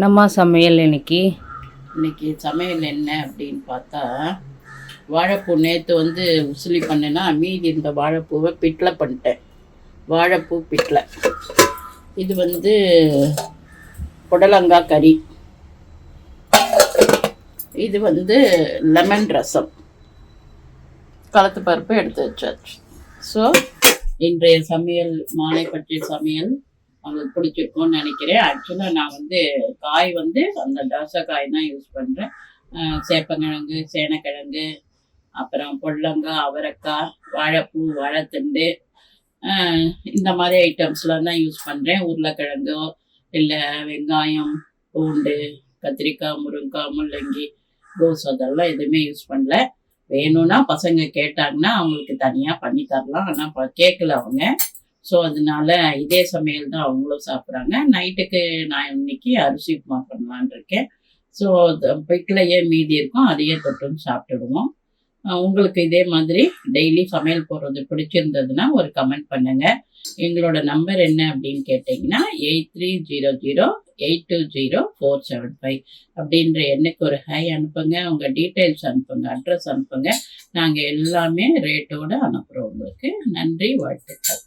என்னம்மா சமையல் இன்னைக்கு? இன்னைக்கு சமையல் என்ன அப்படின்னு பார்த்தா வாழைப்பூ நேற்று வந்து உசிலி பண்ணேன்னா மீதி இருந்த வாழைப்பூவை பிட்டில் பண்ணிட்டேன். வாழைப்பூ பிட்டில் இது வந்து புடலங்காய் கறி. இது வந்து லெமன் ரசம். கலத்து பருப்பு எடுத்து வச்சாச்சு. ஸோ இன்றைய சமையல் மாலை பற்றிய சமையல் அவங்களுக்கு பிடிச்சிருக்கும்னு நினைக்கிறேன். ஆக்சுவலாக நான் வந்து காய் வந்து அந்த தோசை காய் தான் யூஸ் பண்ணுறேன் சேப்பங்கிழங்கு சேனக்கிழங்கு அப்புறம் பொடலங்காய் அவரைக்காய் வாழைப்பூ வாழைத்தண்டு இந்த மாதிரி ஐட்டம்ஸ்லாம் தான் யூஸ் பண்ணுறேன் உருளைக்கிழங்கோ இல்லை வெங்காயம் பூண்டு கத்திரிக்காய் முருங்காய் முள்ளங்கி கோஸ் அதெல்லாம் எதுவுமே யூஸ் பண்ணல. வேணும்னா பசங்க கேட்டாங்கன்னா அவங்களுக்கு தனியாக பண்ணி தரலாம். ஆனால் கேட்கல அவங்க. ஸோ அதனால இதே சமையல் தான் அவங்களும் சாப்பிட்றாங்க. நைட்டுக்கு நான் இன்னைக்கு அரிசி உப்புமா பண்ணலான்னு இருக்கேன். ஸோ பிக்கிலையே மீதி இருக்கும். அதையே தொட்டுன்னு சாப்பிட்டுடுவோம். உங்களுக்கு இதே மாதிரி டெய்லி சமையல் போடுறது பிடிச்சிருந்ததுன்னா ஒரு கமெண்ட் பண்ணுங்க. எங்களோட நம்பர் என்ன அப்படின்னு கேட்டிங்கன்னா eight three zero zero eight two zero four seven five அப்படின்ற எண்ணுக்கு ஒரு ஹை அனுப்புங்க. உங்கள் டீட்டெயில்ஸ் அனுப்புங்க. அட்ரஸ் அனுப்புங்க. நாங்கள் எல்லாமே ரேட்டோடு அனுப்புகிறோம் உங்களுக்கு. நன்றி வாழ்த்துக்கள்.